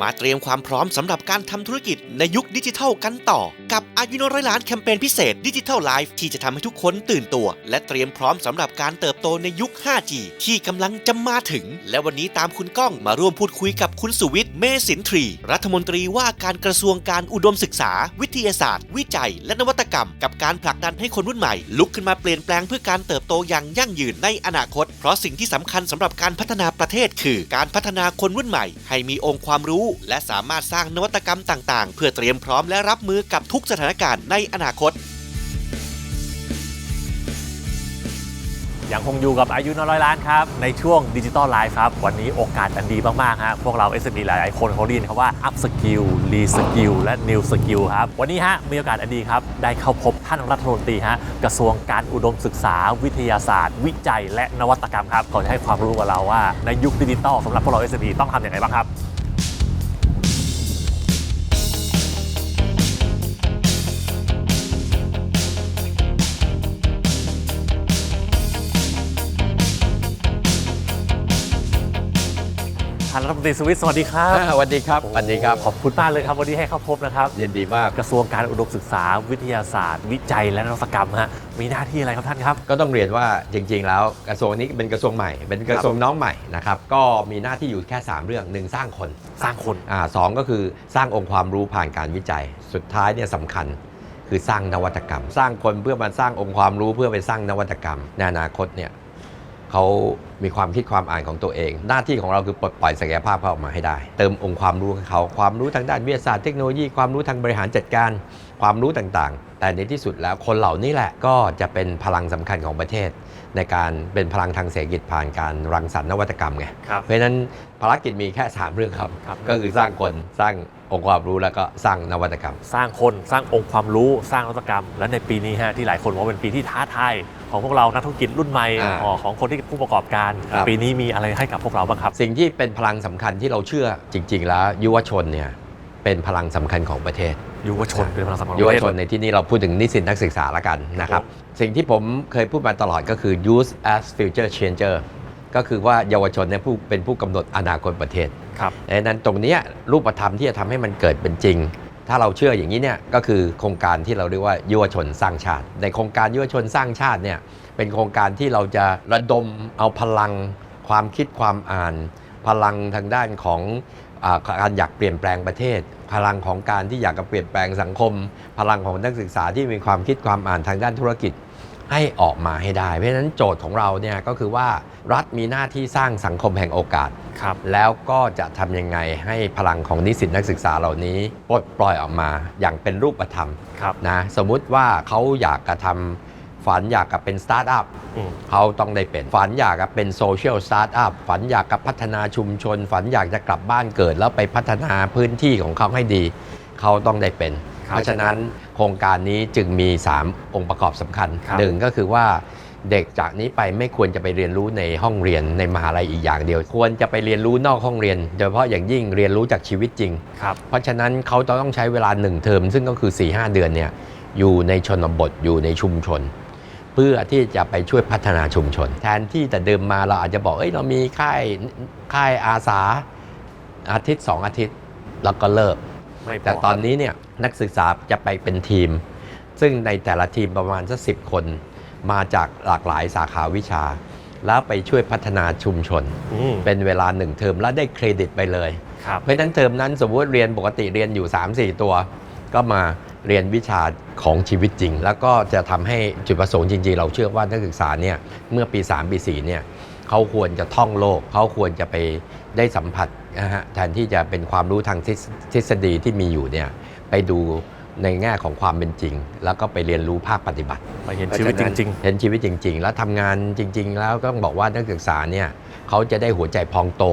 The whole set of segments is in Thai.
มาเตรียมความพร้อมสำหรับการทำธุรกิจในยุคดิจิทัลกันต่อ กับอายุนร้อยล้านแคมเปญพิเศษดิจิทัลไลฟ์ที่จะทำให้ทุกคนตื่นตัว และเตรียมพร้อมสำหรับการเติบโตในยุค 5G ที่กำลังจะมาถึง และวันนี้ตามคุณก้องมาร่วมพูดคุยกับคุณสุวิทย์เมสินทรี รัฐมนตรีว่าการกระทรวงการอุดมศึกษา วิทยาศาสตร์ วิจัย และนวัตกรรม กับการผลักดันให้คนรุ่นใหม่ ลุกขึ้นมาเปลี่ยนแปลงเพื่อการเติบโตอย่างยั่งยืนในอนาคต เพราะสิ่งที่สำคัญสำหรับการพัฒนาประเทศ คือการพัฒนาคนรุ่นใหม่ ให้มีองค์ความรู้และสามารถสร้างนวัตกรรมต่างๆ เพื่อเตรียมพร้อมและรับมือกับทุกสถานการณ์ในอนาคต ยังคงอยู่กับอายุน้อยล้านครับ ในช่วงดิจิตอลไลฟ์ครับ วันนี้โอกาสอันดีมาก ๆ ฮะ พวกเรา SME หลาย ๆ คนเขาเรียนคำว่า up skill re skill และ new skill ครับ วันนี้ฮะ มีโอกาสอันดีครับ ได้เข้าพบท่านรัฐมนตรีฮะ กระทรวงการอุดมศึกษา วิทยาศาสตร์ วิจัย และนวัตกรรมครับเขาจะให้ความรู้กับเราว่าในยุคดิจิตอลสำหรับพวกเรา SME ต้องทำอย่างไรบ้างครับานรัฐมนตรีสวิตสวัสดีครับ อ่าสวัสดีครับสวัสดีครับขอบคุณมากเลยครับวันนี้ให้เข้าพบนะครับ ยินดีมาก กระทรวงการอุดมศึกษา วิทยาศาสตร์ วิจัยและนวัตกรรมฮะมีหน้าที่อะไรครับท่านครับ ก็ต้องเรียนว่าจริง ๆ แล้วกระทรวงนี้เป็นกระทรวงใหม่ เป็นกระทรวงน้องใหม่นะครับก็มีหน้าที่อยู่แค่ 3 เรื่องหนึ่งสร้างคนสร้างคนอ่าสองก็คือสร้างองค์ความรู้ผ่านการวิจัย สุดท้ายเนี่ยสำคัญ คือสร้างนวัตกรรม สร้างคนเพื่อมาสร้างองค์ความรู้เพื่อไปสร้างนวัตกรรมในอนาคตเนี่ย เขามีความคิดความอ่านของตัวเอง หน้าที่ของเราคือปลดปล่อยศักยภาพเขาออกมาให้ได้ เติมองค์ความรู้เขาความรู้ทางด้านวิทยาศาสตร์เทคโนโลยีความรู้ทางบริหารจัดการ ความรู้ต่างๆ แต่ในที่สุดแล้วคนเหล่านี้แหละก็จะเป็นพลังสำคัญของประเทศ ในการเป็นพลังทางเศรษฐกิจผ่านการรังสรรค์นวัตกรรมไงเพราะฉะนั้นภารกิจมีแค่ 3 เรื่องครับครับก็คือสร้างคนสร้าง องค์ความรู้แล้วก็สร้างนวัตกรรม สร้างคนสร้างองค์ความรู้สร้างนวัตกรรม และในปีนี้ฮะที่หลายคนบอกว่าเป็นปีที่ท้าทายของพวกเรานักธุรกิจรุ่นใหม่อ่าอ๋อของคนที่ผู้ประกอบการ ครับ ปีนี้มีอะไรให้กับพวกเราบ้างครับ สิ่งที่เป็นพลังสำคัญที่เราเชื่อจริง ๆ แล้วยุวชนเนี่ยเป็นพลังสำคัญของประเทศ ยุวชนเป็นพลังสำคัญของยุปวระเทศ ชนในที่นี้เราพูดถึงนิสิตนักศึกษาละกันนะครับ สิ่งที่ผมเคยพูดมาตลอดก็คือ use as future changer ก็คือว่าเยาวชนเนี่ยผู้เป็นผู้กำหนดอนาคตประเทศครับดังนั้นตรงเนี้ยรูปธรรมที่จะทำให้มันเกิดเป็นจริง ถ้าเราเชื่ออย่างนี้เนี่ยก็คือโครงการที่เราเรียกว่ายุวชนสร้างชาติ ในโครงการยุวชนสร้างชาติเนี่ยเป็นโครงการที่เราจะระดมเอาพลัง ความคิดความอ่าน พลังทางด้านของอาการอยากเปลี่ยนแปลงประเทศ พลังของการที่อยากจะเปลี่ยนแปลงสังคม พลังของนักศึกษาที่มีความคิดความอ่านทางด้านธุรกิจ ให้ออกมาให้ได้ เพราะฉะนั้นโจทย์ของเราเนี่ยก็คือว่ารัฐมีหน้าที่สร้างสังคมแห่งโอกาส ครับ แล้วก็จะทำยังไงให้พลังของนิสิตนักศึกษาเหล่านี้ปลดปล่อยออกมาอย่างเป็นรูปธรรมครับ นะสมมุติว่าเขาอยากกระทำฝันอยากกับเป็นสตาร์ทอัพอืม เขาต้องได้เป็นฝันอยากกับเป็นโซเชียลสตาร์ทอัพฝันอยากกับพัฒนาชุมชน ฝันอยากจะกลับบ้านเกิดแล้วไปพัฒนาพื้นที่ของเขาให้ดี เขาต้องได้เป็นครับ เพราะฉะนั้นโครงการนี้จึงมี 3 องค์ประกอบสำคัญครับหนึ่งก็คือว่าเด็กจากนี้ไปไม่ควรจะไปเรียนรู้ในห้องเรียนในมหาลัยอีกอย่างเดียว ควรจะไปเรียนรู้นอกห้องเรียน โดยเฉพาะอย่างยิ่งเรียนรู้จากชีวิตจริงครับเพราะฉะนั้นเขาจะต้องใช้เวลาหนึ่งเทอม ซึ่งก็คือ 4-5 เดือนเนี่ยอยู่ในชนบทอยู่ในชุมชน เพื่อที่จะไปช่วยพัฒนาชุมชน แทนที่แต่เดิมมาเราอาจจะบอกเอ้ยเรามีค่ายค่ายอาสาอาทิตย์ 2 อาทิตย์แล้วก็เลิก ไม่พแต่ตอนนี้เนี่ยนักศึกษาจะไปเป็นทีม ซึ่งในแต่ละทีมประมาณสักสิคน มาจากหลากหลายสาขาวิชา แล้วไปช่วยพัฒนาชุมชน อืม เป็นเวลาหนึ่งเทอมแล้วได้เครดิตไปเลย ครับ เพราะฉะนั้นเทอมนั้นสมมติเรียนปกติเรียนอยู่ 3-4 ตัว ก็มาเรียนวิชาของชีวิตจริง แล้วก็จะทำให้จุดประสงค์จริงๆ เราเชื่อว่านักศึกษาเนี่ยเมื่อปี 3 ปี 4เนี่ยเขาควรจะท่องโลก เขาควรจะไป ได้สัมผัสนะฮะแทนที่จะเป็นความรู้ทางทฤษทฤษฎีที่มีอยู่เนี่ยไปดูในแง่ของความเป็นจริง แล้วก็ไปเรียนรู้ภาคปฏิบัติมาเห็นชีวิตจริงเห็นชีวิตจริง ๆ แล้วทำงานจริง ๆ แล้วก็ต้องบอกว่านักศึกษาเนี่ยเขาจะได้หัวใจพองโต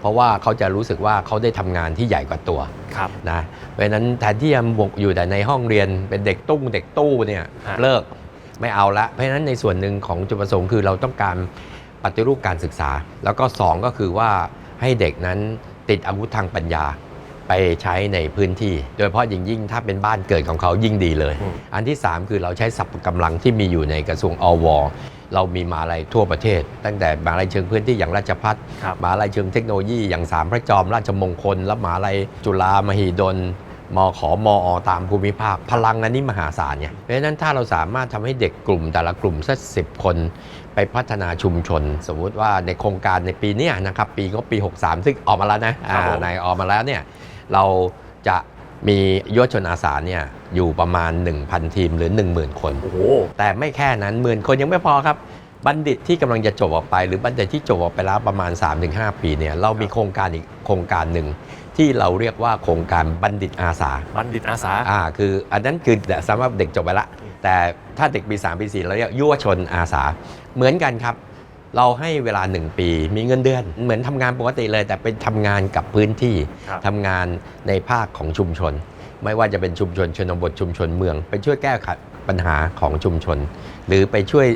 เพราะว่าเขาจะรู้สึกว่าเขาได้ทำงานที่ใหญ่กว่าตัวๆครับนะเพราะฉะนั้นแทนที่จะบกอยู่แต่ในห้องเรียนเป็นเด็กตุ้งเด็กตู้เนี่ยฮะเลิกไม่เอาละเพราะฉะนั้นในส่วนหนึ่งของจุดประสงค์คือเราต้องการปฏิรูปการศึกษา แล้วก็สองก็คือว่า ให้เด็กนั้นติดอาวุธทางปัญญาไปใช้ในพื้นที่ โดยเฉพาะยิ่งยิ่งถ้าเป็นบ้านเกิดของเขายิ่งดีเลยอืมอันที่ 3 คือเราใช้สัพพกำลังที่มีอยู่ในกระทรวงอวเรามีมหาลัยทั่วประเทศ ตั้งแต่มหาลัยเชิงพื้นที่อย่างราชพัฒครับมหาลัยเชิงเทคโนโลยีอย่างสามพระจอมราชมงคล และมหาลัยจุฬามหิดลมขมอตามภูมิภาค พลังอันนี้มหาศาลเนี่ยเพราะฉะนั้นถ้าเราสามารถทำให้เด็กกลุ่มแต่ละกลุ่มสักสิคน ไปพัฒนาชุมชน สมมุติว่าในโครงการในปีเนี้ยนะครับปีก็ปี 63 ซึ่งออกมาแล้วนะครับผมอ่าในออกมาแล้วเนี่ยเราจะมียุวชนอาสาเนี่ยอยู่ประมาณ 1,000 ทีมหรือ 10,000 คนโอ้โหแต่ไม่แค่นั้นหมื่นคนยังไม่พอครับ บัณฑิตที่กำลังจะจบออกไป หรือบัณฑิตที่จบออกไปแล้วประมาณ 3-5 ปีเนี่ยเรามีโครงการอีกโครงการหนึ่งที่เราเรียกว่าโครงการบัณฑิตอาสา บัณฑิตอาสาอ่าคืออันนั้นคือสำหรับเด็กจบไปละ แต่ถ้าเด็กปี3ปี4เราเรียกยุวชนอาสา เหมือนกันครับ เราให้เวลา 1 ปี มีเงินเดือน เหมือนทำงานปกติเลย แต่เป็นทำงานกับพื้นที่ครับ ทำงานในภาคของชุมชน ไม่ว่าจะเป็นชุมชนชนบทชุมชนเมือง ไปช่วยแก้ไขปัญหาของชุมชน หรือไปช่วย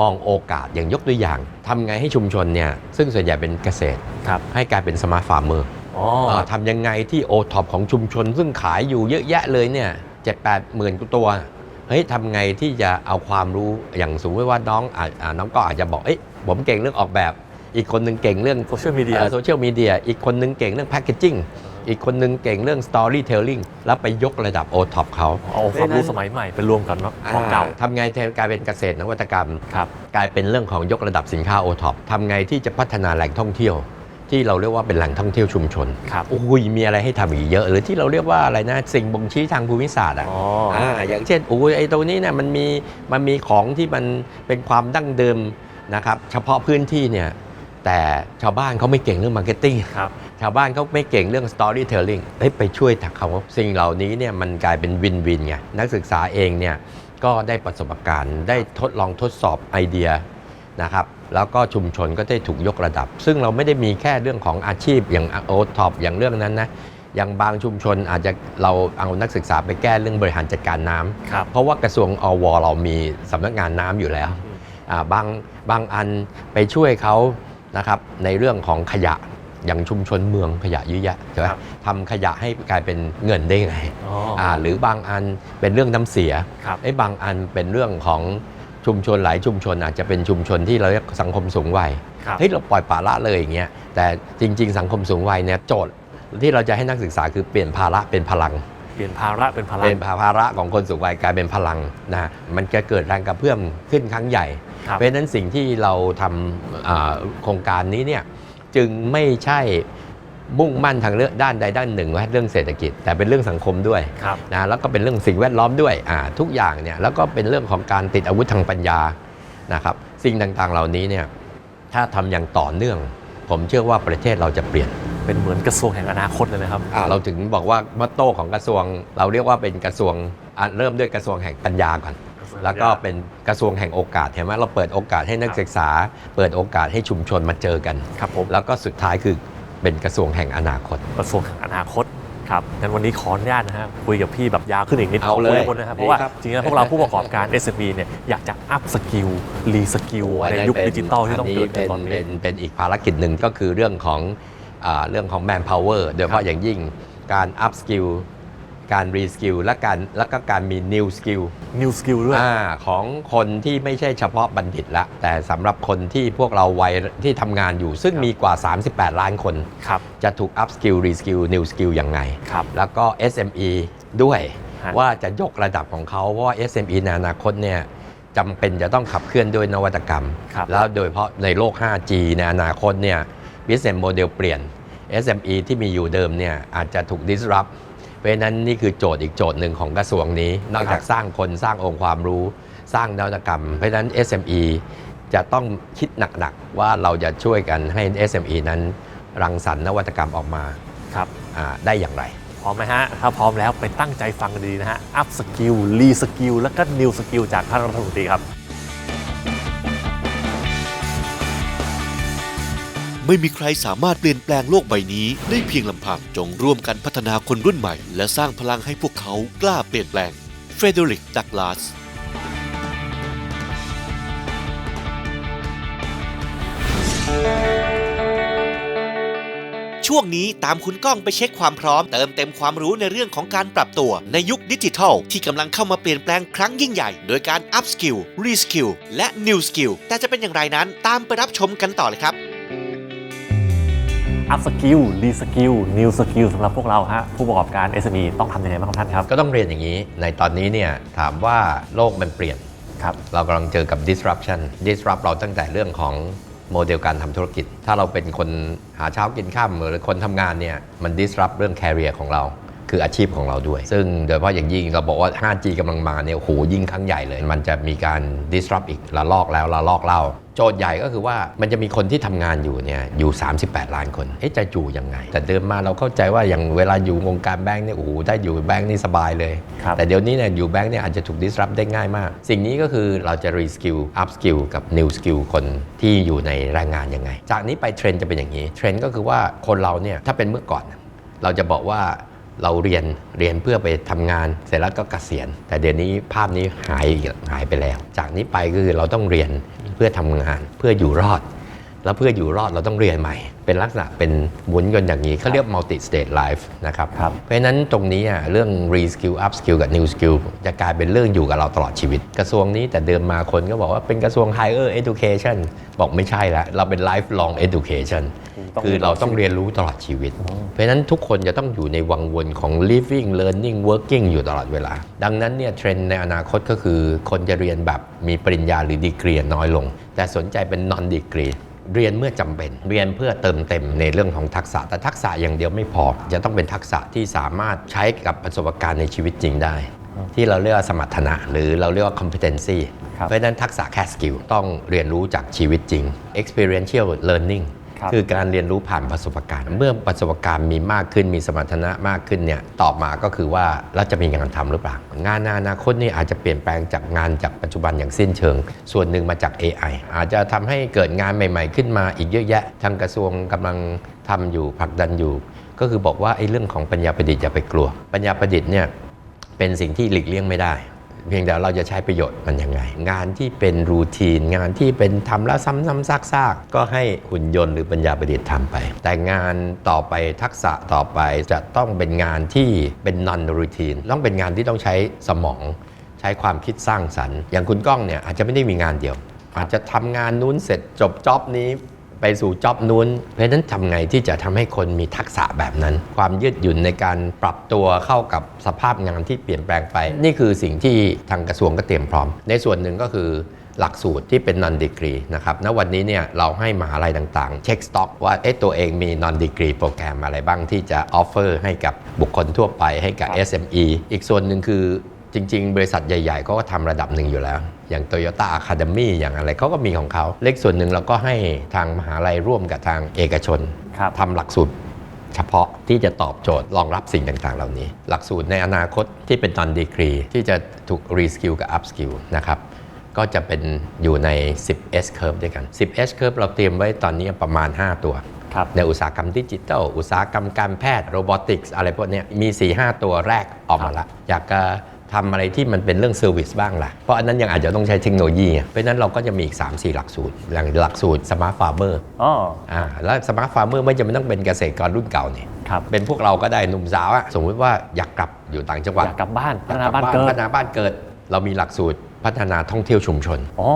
มองโอกาสอย่างยกตัวอย่างทำไงให้ชุมชนเนี่ยซึ่งส่วนใหญ่เป็นเกษตร ครับให้กลายเป็นสมาร์ทฟาร์มเมอร์ อ๋ออ่าทำยังไงที่โอท็อปของชุมชนซึ่งขายอยู่เยอะแยะเลยเนี่ยเจ็ดแปดหมื่นตัว เฮ้ยทำไงที่จะเอาความรู้อย่างสมมติว่าน้องอาอ่าน้องก็อาจจะบอกเอ้ยผมเก่งเรื่องออกแบบ อีกคนหนึงเก่งเรื่องโซเชียลมีเดียโซเชียลมีเดียอีกคนหนึงเก่งเรื่องแพ c เกจิ้งอีกคนหนึงเก่งเรื่องสตอรี่เทลลิ่งแล้วไปยกระดับโอท็อปเขาเอาความรู้สมัยใหม่ไปรวมกันเนาะของเก่าทำไงให้กลายเป็นเกษตรนวัตกรรม ครับ กลายเป็นเรื่องของยกระดับสินค้าโอท็อปทำไงที่จะพัฒนาแหล่งท่องเที่ยว ที่เราเรียกว่าเป็นแหล่งท่องเที่ยวชุมชนครับอุ้ยมีอะไรให้ทำอีกเยอะหรือที่เราเรียกว่าอะไรนะสิ่งบ่งชี้ทางภูมิศาสตร์อะอ๋ออ่าอย่างเช่นอุ้ยไอ้ตรงนี้เนี่ยมันมีมันมีของที่มันเป็นความดั้งเดิมนะครับเฉพาะพื้นที่เนี่ยแต่ชาวบ้านเขาไม่เก่งเรื่องมาร์เก็ตติ้งครับชาวบ้านเขาไม่เก่งเรื่อง storytelling เฮ้ยไปช่วยถักเขาสิ่งเหล่านี้เนี่ยมันกลายเป็นวินวินไงนักศึกษาเองเนี่ยก็ได้ประสบการณ์ ได้ทดลองทดสอบไอเดีย นะครับแล้วก็ชุมชนก็ได้ถูกยกระดับ ซึ่งเราไม่ได้มีแค่เรื่องของอาชีพอย่างโอท็อปอย่างเรื่องนั้นนะอย่างบางชุมชนอาจจะเราเอานักศึกษาไปแก้เรื่องบริหารจัดการน้ำครับเพราะว่ากระทรวงอวเรามีสำนักงานน้ำอยู่แล้วอ่าบางบางอันไปช่วยเขานะครับในเรื่องของขยะอย่างชุมชนเมืองขยะเยอะแยะใช่ไหมครับทำขยะให้กลายเป็นเงินได้ไงอ๋ออ่าหรือบางอันเป็นเรื่องน้ำเสียครับไอ้บางอันเป็นเรื่องของ ชุมชนหลายชุมชนอาจจะเป็นชุมชนที่เราเรียกสังคมสูงวัยครับเฮ้ยเราปล่อยปละละเลยอย่างเงี้ยแต่จริง ๆ สังคมสูงวัยเนี่ยโจทย์ที่เราจะให้นักศึกษาคือเปลี่ยนภาระเป็นพลัง เปลี่ยนภาระเป็นพลังเป็นภาระของคนสูงวัยกลายเป็นพลังนะมันจะเกิดแรงกระเพื่อมขึ้นครั้งใหญ่ครับเพราะฉะนั้นสิ่งที่เราทำอ่าโครงการนี้เนี่ยจึงไม่ใช่ มุ่งมั่นทางเรื่องด้านใดด้านหนึ่งว่าเรื่องเศรษฐกิจ แต่เป็นเรื่องสังคมด้วยครับนะแล้วก็เป็นเรื่องสิ่งแวดล้อมด้วยอ่าทุกอย่างเนี่ยแล้วก็เป็นเรื่องของการติดอาวุธทางปัญญานะครับสิ่งต่างๆเหล่านี้เนี่ยถ้าทำอย่างต่อเนื่อง ผมเชื่อว่าประเทศเราจะเปลี่ยนเป็นเหมือนกระทรวงแห่งอนาคตเลยนะครับอ่าเราถึงบอกว่ามอตโต้ของกระทรวง เราเรียกว่าเป็นกระทรวงอะเริ่มด้วยกระทรวงแห่งปัญญาก่อนแล้วก็เป็นกระทรวงแห่งโอกาสเห็นไหมเราเปิดโอกาสให้นักศึกษา เปิดโอกาสให้ชุมชนมาเจอกันครับผมแล้วก็สุดท้ายคือ เป็นกระทรวงแห่งอนาคต กระทรวงแห่งอนาคตครับงั้นวันนี้ขออนุญาตนะฮะคุยกับพี่แบบยาวขึ้นอีกนิดเอาเลยขคุคนนะครับเพราะว่าดีครับจริงๆแล้วพวกเราผู้ประกอบการ SME เนี่ยอยากจะอัพสกิลรีสกิลในยุคดิจิตอลที่ต้องเกิดเป็ขึ้นนตอนนี้เป็นเป็นอีกภารกิจหนึ่งก็คือเรื่องของอาเรื่องของ manpower โดยเฉครัพาะบอย่างยิ่งการ up skill การ re skill และการแล้วก็การมี new skill นิวสกิลด้วยอาของคนที่ไม่ใช่เฉพาะบัณฑิตละ แต่สำหรับคนที่พวกเราวัยที่ทำงานอยู่ ซึ่งครับมีกว่า 38 ล้านคนครับจะถูก up skill re skill new skill ยังไงครับแล้วก็ SME ด้วยฮะว่าจะยกระดับของเขาเพราะว่า SME ในอนาคตเนี่ยจำเป็นจะต้องขับเคลื่อนด้วยนวัตกรรมครับแล้วโดยเฉพาะในโลก 5G ในอนาคตเนี่ย business model เปลี่ยน SME ที่มีอยู่เดิมเนี่ยอาจจะถูก disrupt เพราะฉะนั้นนี่คือโจทย์อีกโจทย์หนึ่งของกระทรวงนี้ นอกจากสร้างคนสร้างองค์ความรู้สร้างนวัตกรรม เพราะฉะนั้น SME จะต้องคิดหนักๆว่าเราจะช่วยกันให้ SME นั้นรังสรรค์นวัตกรรมออกมาครับอ่าได้อย่างไรพร้อมไหมฮะ ถ้าพร้อมแล้วไปตั้งใจฟังดีๆนะฮะ อัพสกิลรีสกิลแล้วก็นิวสกิลจากท่านรัฐมนตรีครับ ไม่มีใครสามารถเปลี่ยนแปลงโลกใบนี้ได้เพียงลำพัง จงร่วมกันพัฒนาคนรุ่นใหม่ และสร้างพลังให้พวกเขากล้าเปลี่ยนแปลงเฟรเดริกดักลาสช่วงนี้ตามคุณก้องไปเช็คความพร้อม เติมเต็มความรู้ในเรื่องของการปรับตัว ในยุคดิจิทัล ที่กำลังเข้ามาเปลี่ยนแปลงครั้งยิ่งใหญ่ โดยการ up skill re skill และ new skill แต่จะเป็นอย่างไรนั้น ตามไปรับชมกันต่อเลยครับ อัพสกิลรีสกิลนิวสกิลสำหรับพวกเราฮะผู้ประกอบการ SME ต้องทำยังไงบ้างครับท่านครับ ก็ต้องเรียนอย่างนี้ ในตอนนี้เนี่ยถามว่าโลกมันเปลี่ยนครับเรากำลังเจอกับ disruption disrupt เราตั้งแต่เรื่องของโมเดลการทำธุรกิจ ถ้าเราเป็นคนหาเช้ากินข้ามหรือคนทำงานเนี่ยมัน disrupt เรื่อง career ของเราคืออาชีพของเราด้วย ซึ่งโดยเฉพาะอย่างยิ่งเราบอกว่า 5G กำลังมาเนี่ยโอ้โหยิ่งครั้งใหญ่เลย มันจะมีการ disrupt อีกละลอกแล้วละลอกเล่า โจทย์ใหญ่ก็คือว่ามันจะมีคนที่ทำงานอยู่เนี่ยอยู่ 38 ล้านคนเอ๊ะจะอยู่ยังไง แต่เดิมมาเราเข้าใจว่าอย่างเวลาอยู่วงการแบงก์เนี่ยโอ้โหได้อยู่แบงก์นี่สบายเลยครับแต่เดี๋ยวนี้เนี่ยอยู่แบงก์เนี่ยอาจจะถูก disrupt ได้ง่ายมาก สิ่งนี้ก็คือเราจะ reskill up skill กับ new skill คนที่อยู่ในแรงงานยังไง จากนี้ไปเทรนด์จะเป็นอย่างนี้เทรนด์ก็คือว่าคนเราเนี่ยถ้าเป็นเมื่อก่อน เราจะบอกว่า เราเรียนเรียนเพื่อไปทำงาน เสร็จแล้วก็เกษียณ แต่เดี๋ยวนี้ภาพนี้หายหายไปแล้ว จากนี้ไปก็คือเราต้องเรียนเพื่อทำงานเพื่ออยู่รอด แล้วเพื่ออยู่รอดเราต้องเรียนใหม่ เป็นลักษณะเป็นหมุนกันอย่างนี้เขาเรียก multi stage life นะครับครับเพราะฉะนั้นตรงนี้อะเรื่อง re skill up skill กับ new skill จะกลายเป็นเรื่องอยู่กับเราตลอดชีวิต กระทรวงนี้แต่เดิมมาคนก็บอกว่าเป็นกระทรวง higher education บอกไม่ใช่ละเราเป็น lifelong education ต้องคือเราต้องเรียนรู้ตลอดชีวิต เพราะฉะนั้นทุกคนจะต้องอยู่ในวังวนของ living learning working อยู่ตลอดเวลา ดังนั้นเนี่ยเทรนด์ในอนาคตก็คือคนจะเรียนแบบมีปริญญาหรือดีกรีน้อยลง แต่สนใจเป็น non degree เรียนเมื่อจำเป็น เรียนเพื่อเติมเต็มในเรื่องของทักษะ แต่ทักษะอย่างเดียวไม่พอ จะต้องเป็นทักษะที่สามารถใช้กับประสบการณ์ในชีวิตจริงได้ ที่เราเรียกว่าสมรรถนะ หรือเราเรียกว่า competency ครับเพราะฉะนั้นทักษะแค่สกิลต้องเรียนรู้จากชีวิตจริง experiential learning ค,คือการเรียนรู้ผ่านประสบการณ์ เมื่อประสบการณ์มีมากขึ้นมีสมรรถนะมากขึ้นเนี่ยตอบมาก็คือว่าเราจะมีงานทำหรือเปล่างานในอนาคตนี่อาจจะเปลี่ยนแปลงจากงานจากปัจจุบันอย่างสิ้นเชิง ส่วนหนึ่งมาจาก AI อาจจะทำให้เกิดงานใหม่ ๆ ขึ้นมาอีกเยอะแยะ ทางกระทรวงกำลังทำอยู่ผลักดันอยู่ ก็คือบอกว่าไอ้เรื่องของปัญญาประดิษฐ์อย่าไปกลัว ปัญญาประดิษฐ์เนี่ยเป็นสิ่งที่หลีกเลี่ยงไม่ได้ เพียงแต่เราจะใช้ประโยชน์มันยังไง งานที่เป็นรูทีน งานที่เป็นทำแล้วซ้ำๆซากๆ ก็ให้หุ่นยนต์หรือปัญญาประดิษฐ์ทำไป แต่งานต่อไปทักษะต่อไปจะต้องเป็นงานที่เป็น non routine ต้องเป็นงานที่ต้องใช้สมอง ใช้ความคิดสร้างสรรค์ อย่างคุณก้องเนี่ยอาจจะไม่ได้มีงานเดียว อาจจะทำงานนู้นเสร็จจบจ็อบนี้ ไปสู่จ็อบนู้น เพราะฉะนั้นทำไงที่จะทำให้คนมีทักษะแบบนั้น ความยืดหยุ่นในการปรับตัวเข้ากับสภาพงานที่เปลี่ยนแปลงไป นี่คือสิ่งที่ทางกระทรวงก็เตรียมพร้อม ในส่วนหนึ่งก็คือหลักสูตรที่เป็น non degree นะครับณวันนี้เนี่ยเราให้มหาลัยต่างๆ เช็คสต็อกว่าเอ๊ะตัวเองมี non degree โปรแกรมอะไรบ้างที่จะ offer ให้กับบุคคลทั่วไปให้กับ SME อีกส่วนหนึ่งคือจริง ๆ บริษัทใหญ่ๆ ก็ทำระดับหนึ่งอยู่แล้ว อย่าง Toyota Academy อย่างอะไรเขาก็มีของเขาเล็กส่วนหนึ่งเราก็ให้ทางมหาลัยร่วมกับทางเอกชนครับทำหลักสูตรเฉพาะที่จะตอบโจทย์รองรับสิ่งต่าง ๆ เหล่านี้ หลักสูตรในอนาคตที่เป็นตอนดีกรีที่จะถูก reskill กับ upskill นะครับก็จะเป็นอยู่ใน 10S curve ด้วยกัน 10S curve เราเตรียมไว้ตอนนี้ประมาณ 5 ตัวครับในอุตสาหกรรมดิจิทัล อุตสาหกรรมการแพทย์โรบอติกส์อะไรพวกเนี้ยมี 4-5 ตัวแรกออกมาละอยากจะ ทำอะไรที่มันเป็นเรื่องเซอร์วิสบ้างล่ะ เพราะอันนั้นยังอาจจะต้องใช้เทคโนโลยีไงเพราะฉะนั้นเราก็จะมีอีก 3-4 หลักสูตรอย่างหลักสูตร Smart Farmer อ๋ออ่าแล้วสมาร์ทฟาร์มเมอร์ไม่จำเป็นต้องเป็นเกษตรกรรุ่นเก่าเนี่ยครับเป็นพวกเราก็ได้หนุ่มสาวอะสมมติว่าอยากกลับอยู่ต่างจังหวัดอยากกลับบ้านพัฒนาบ้านเกิพัดฒนาบ้านเกิด เรามีหลักสูตร พัฒนาท่องเที่ยวชุมชนอ๋อ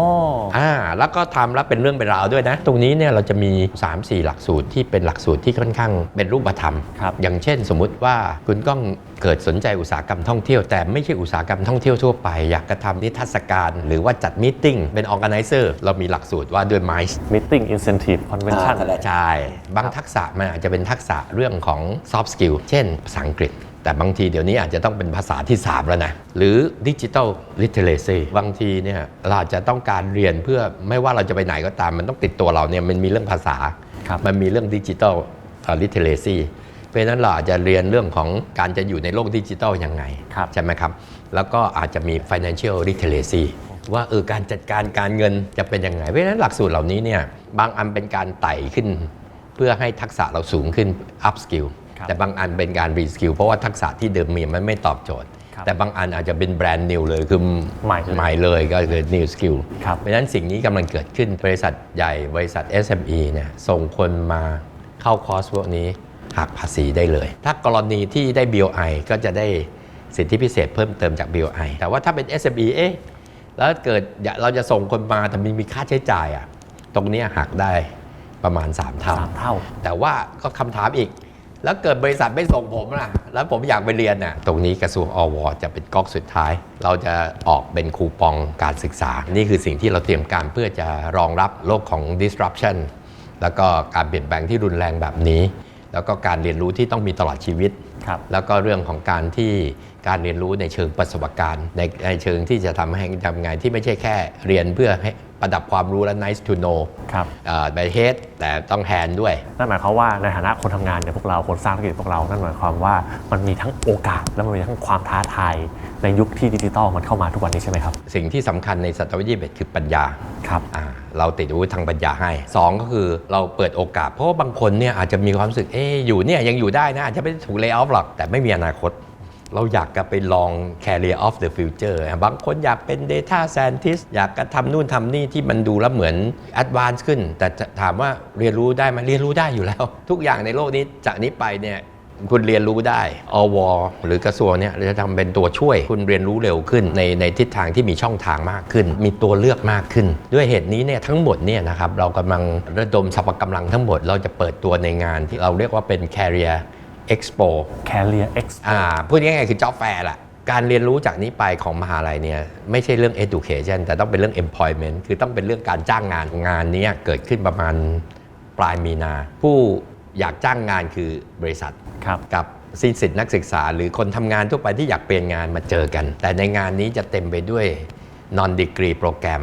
อ่าแล้วก็ทำแล้วเป็นเรื่องเป็นราวด้วยนะ ตรงนี้เนี่ยเราจะมี 3-4 หลักสูตรที่เป็นหลักสูตรที่ค่อนข้างเป็นรูปธรรม ครับ อย่างเช่นสมมุติว่าคุณก้องเกิดสนใจอุตสาหกรรมท่องเที่ยว แต่ไม่ใช่อุตสาหกรรมท่องเที่ยวทั่วไป อยากจะทำนิทรรศการ หรือว่าจัดมีติ้งเป็นออ g a แก z นเซอร์เรามีหลักสูตรว่าด้วย MICE meeting incentive convention ใช่ บางทักษะมันอาจจะเป็นทักษะเรื่องของ soft skill เช่นภาษาอังกฤษ แต่บางทีเดี๋ยวนี้อาจจะต้องเป็นภาษาที่ 3 แล้วนะ หรือ digital literacy บางทีเนี่ยเราอาจจะต้องการเรียนเพื่อไม่ว่าเราจะไปไหนก็ตาม มันต้องติดตัวเราเนี่ยมันมีเรื่องภาษาครับมันมีเรื่อง digital เอ่อ literacy เพราะฉะนั้นเราอาจจะเรียนเรื่องของการจะอยู่ในโลกดิจิทัลยังไงครับใช่ไหมครับ แล้วก็อาจจะมี financial literacy ว่าเออการจัดการการเงินจะเป็นยังไง เพราะฉะนั้นหลักสูตรเหล่านี้เนี่ยบางอันเป็นการไต่ขึ้น เพื่อให้ทักษะเราสูงขึ้น up skill ครับ แต่บางอันเป็นการ re skill เพราะว่าทักษะที่เดิมมีมันไม่ตอบโจทย์ครับแต่บางอันอาจจะเป็นแบรนด์ new เลยคือใหม่เลยใหม่เลยก็คือ new skill ครับเพราะฉะนั้นสิ่งนี้กำลังเกิดขึ้นบริษัทใหญ่บริษัท SME เนี่ยส่งคนมาเข้าคอร์สพวกนี้หักภาษีได้เลย ถ้ากรณีที่ได้ BOI ก็จะได้สิทธิพิเศษเพิ่มเติมจาก BOI แต่ว่าถ้าเป็น SME เอ๊ะแล้วเกิดอยากเราจะส่งคนมาแต่มีมีค่าใช้จ่ายอะตรงเนี้ยหักได้ประมาณ3เท่าสามเท่า แต่ว่าก็คำถามอีก แล้วเกิดบริษัทไม่ส่งผมล่ะ แล้วผมอยากไปเรียนน่ะ ตรงนี้กระทรวงอวจะเป็นก๊อกสุดท้าย เราจะออกเป็นคูปองการศึกษา นี่คือสิ่งที่เราเตรียมการเพื่อจะรองรับโลกของ disruption แล้วก็การเปลี่ยนแปลงที่รุนแรงแบบนี้ แล้วก็การเรียนรู้ที่ต้องมีตลอดชีวิตครับแล้วก็เรื่องของการที่ การเรียนรู้ในเชิงประสบการณ์ ในในเชิงที่จะทำให้ทำไงที่ไม่ใช่แค่เรียนเพื่อให้ประดับความรู้และ nice to know ครับ ไป head แต่ต้อง hand ด้วย นั่นหมายความว่าในฐานะคนทำงานเนี่ยพวกเราคนสร้างธุรกิจพวกเรา นั่นหมายความว่ามันมีทั้งโอกาส และมันมีทั้งความท้าทายในยุคที่ดิจิตอลมันเข้ามาทุกวันนี้ใช่ไหมครับ สิ่งที่สำคัญในศตวรรษที่21คือปัญญาครับ อ่าเราติดอาวุธทางปัญญาให้ 2 ก็คือเราเปิดโอกาส เพราะว่าบางคนเนี่ยอาจจะมีความรู้สึกเอ๊ะอยู่เนี่ยยังอยู่ได้นะอาจจะไม่ได้ถูก lay off หรอกแต่ไม่มีอนาคต เราอยากจะไปลอง career of the future อะบางคนอยากเป็น data scientist อยากจะทำนู่นทำนี่ที่มันดูแล้วเหมือน advance ขึ้น แต่ถามว่าเรียนรู้ได้ไหมเรียนรู้ได้อยู่แล้ว ทุกอย่างในโลกนี้จากนี้ไปเนี่ยคุณเรียนรู้ได้ อว หรือกระทรวงเนี่ยจะทำเป็นตัวช่วย คุณเรียนรู้เร็วขึ้นในในทิศทางที่มีช่องทางมากขึ้น มีตัวเลือกมากขึ้น ด้วยเหตุนี้เนี่ยทั้งหมดเนี่ยนะครับเรากำลังระดมสรรพกำลังทั้งหมด เราจะเปิดตัวในงานที่เราเรียกว่าเป็น Career Expo Career X อ่าพูดง่ายๆคือ job fair แหละการเรียนรู้จากนี้ไปของมหาลัยเนี่ยไม่ใช่เรื่อง education แต่ต้องเป็นเรื่อง employment คือต้องเป็นเรื่องการจ้างงานงานเนี้ยเกิดขึ้นประมาณปลายมีนา ผู้อยากจ้างงานคือบริษัทครับกับสิสิทธินักศึกษา หรือคนทำงานทั่วไปที่อยากเปลี่ยนงานมาเจอกัน แต่ในงานนี้จะเต็มไปด้วย non degree โปรแกรม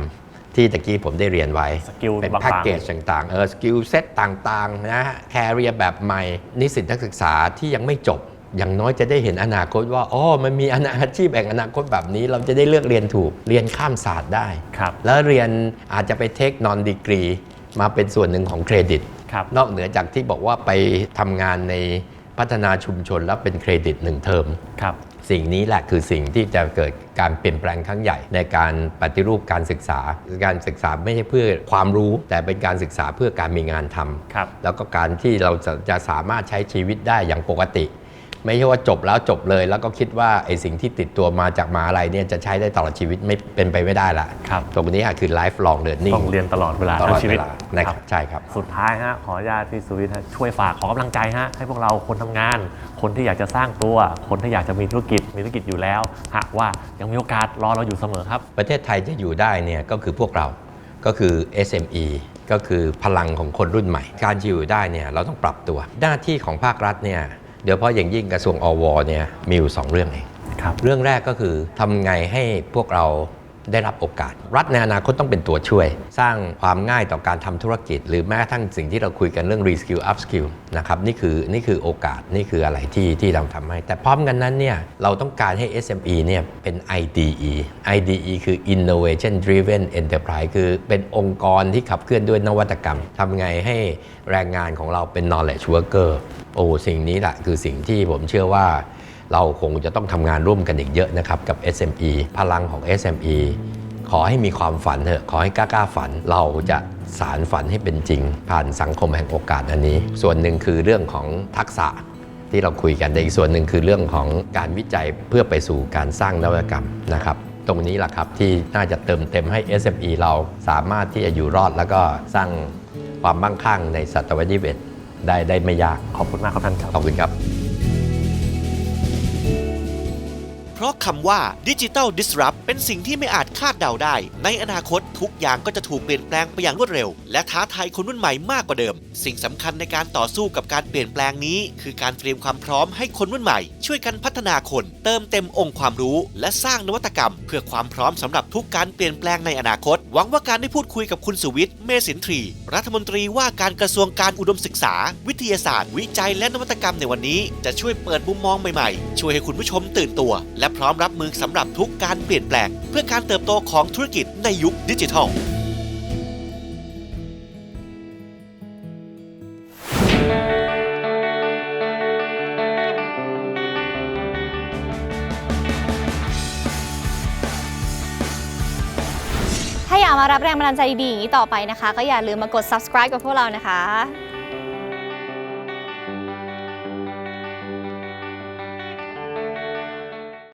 ที่ตะกี้ผมได้เรียนไว้สกิลเป็นบางๆแพ็กเกจต่างๆเออสกิลเซ็ตต่างๆนะฮะแคเรียแบบใหม่ นิสิตนักศึกษาที่ยังไม่จบ อย่างน้อยจะได้เห็นอนาคตว่าอ๋อมันมีอนาอาชีพแห่งอนาคตแบบนี้ เราจะได้เลือกเรียนถูกเรียนข้ามศาสตร์ได้ ครับ แล้วเรียนอาจจะไปเทคน non degree มาเป็นส่วนหนึ่งของเครดิต ครับ นอกเหนือจากที่บอกว่าไปทำงานในพัฒนาชุมชนแล้วเป็นเครดิตหนึ่งเทอม ครับ สิ่งนี้แหละคือสิ่งที่จะเกิดการเปลี่ยนแปลงครั้งใหญ่ในการปฏิรูปการศึกษา การศึกษาไม่ใช่เพื่อความรู้ แต่เป็นการศึกษาเพื่อการมีงานทำครับแล้วก็การที่เราจะจะสามารถใช้ชีวิตได้อย่างปกติ ไม่ใช่ว่าจบแล้วจบเลย แล้วก็คิดว่าไอ้สิ่งที่ติดตัวมาจากมหาลัยเนี่ยจะใช้ได้ตลอดชีวิตไม่เป็นไปไม่ได้ละครับ ตรงนี้อะคือ lifelong learning ต้องเรียนตลอดเวลาตลทั้อดงชีเววิตลานะครับใช่ครับ สุดท้ายฮะขออนุญาตพี่สุวิทย์ฮะช่วยฝากขอกำลังใจฮะให้พวกเราคนทำงาน คนที่อยากจะสร้างตัว คนที่อยากจะมีธุรกิจมีธุรกิจอยู่แล้วฮะว่ายังมีโอกาสรอเราอยู่เสมอครับ ประเทศไทยจะอยู่ได้เนี่ยก็คือพวกเราก็คือ SME ก็คือพลังของคนรุ่นใหม่ การจะอยู่ได้เนี่ยเราต้องปรับตัว หน้าที่ของภาครัฐเนี่ย เดี๋ยวเพราะอย่างยิ่งกระทรวงอวเนี่ยมีอยู่สองเรื่องเองครับเรื่องแรกก็คือทำไงให้พวกเรา ได้รับโอกาส รัฐในอนาคตต้องเป็นตัวช่วย สร้างความง่ายต่อการทำธุรกิจ หรือแม้กระทั่งสิ่งที่เราคุยกันเรื่อง reskill upskill นะครับนี่คือนี่คือโอกาสนี่คืออะไรที่ที่เราทำให้ แต่พร้อมกันนั้นเนี่ยเราต้องการให้ SME เนี่ยเป็น IDE IDE คือ innovation driven enterprise คือเป็นองค์กรที่ขับเคลื่อนด้วยนวัตกรรมทำไงให้แรงงานของเราเป็น knowledge worker โอ้สิ่งนี้แหละคือสิ่งที่ผมเชื่อว่า เราคงจะต้องทำงานร่วมกันอีกเยอะนะครับกับ SME พลังของ SME ขอให้มีความฝันเถอะขอให้กล้าๆฝันเราจะสารฝันให้เป็นจริง ผ่านสังคมแห่งโอกาสอันนี้ ส่วนหนึ่งคือเรื่องของทักษะที่เราคุยกันแต่อีกส่วนหนึ่งคือเรื่องของการวิจัยเพื่อไปสู่การสร้างนวัตกรรมนะครับตรงนี้แหละครับที่น่าจะเติมเต็มให้ SME เราสามารถที่จะอยู่รอดแล้วก็สร้างความมั่งคั่งในศตวรรษที่21ได้ได้ไม่ยากขอบคุณมากครับท่านครับขอบคุณครับ เพราะคำว่าดิจิ t a ล disrupt เป็นสิ่งที่ไม่อาจคาดเดาได้ ในอนาคตทุกอย่างก็จะถูกเปลี่ยนแปลงไปอย่างรวดเร็ว และท้าทายคนรุ่นใหม่มากกว่าเดิม สิ่งสำคัญในการต่อสู้กับการเปลี่ยนแปลงนี้ คือการเตรียมความพร้อมให้คนรุ่นใหม่ ช่วยกันพัฒนาคน เติมเต็มองค์ความรู้ และสร้างนวัตกรรม เพื่อความพร้อมสำหรับทุกการเปลี่ยนแปลงในอนาคต หวังว่าการได้พูดคุยกับคุณสุวิทย์เมสินทรีรัฐมนตรีว่าการกระทรวงการอุดมศึกษา วิทยาศาสตร์ วิจัยและนวัตกรรมในวันนี้ จะช่วยเปิดมุมมองใหม่ๆ ช่วยให้คุณผู้ชมตื่นตัวและพร้อมรับมือสำหรับทุกการเปลี่ยนแปลง เพื่อการเติบโตของธุรกิจในยุคดิจิทัลถ้าอยากมารับแรงบันดาลใจดีๆอย่างนี้ต่อไปนะคะ ก็อย่าลืมมากด subscribe กับพวกเรานะคะ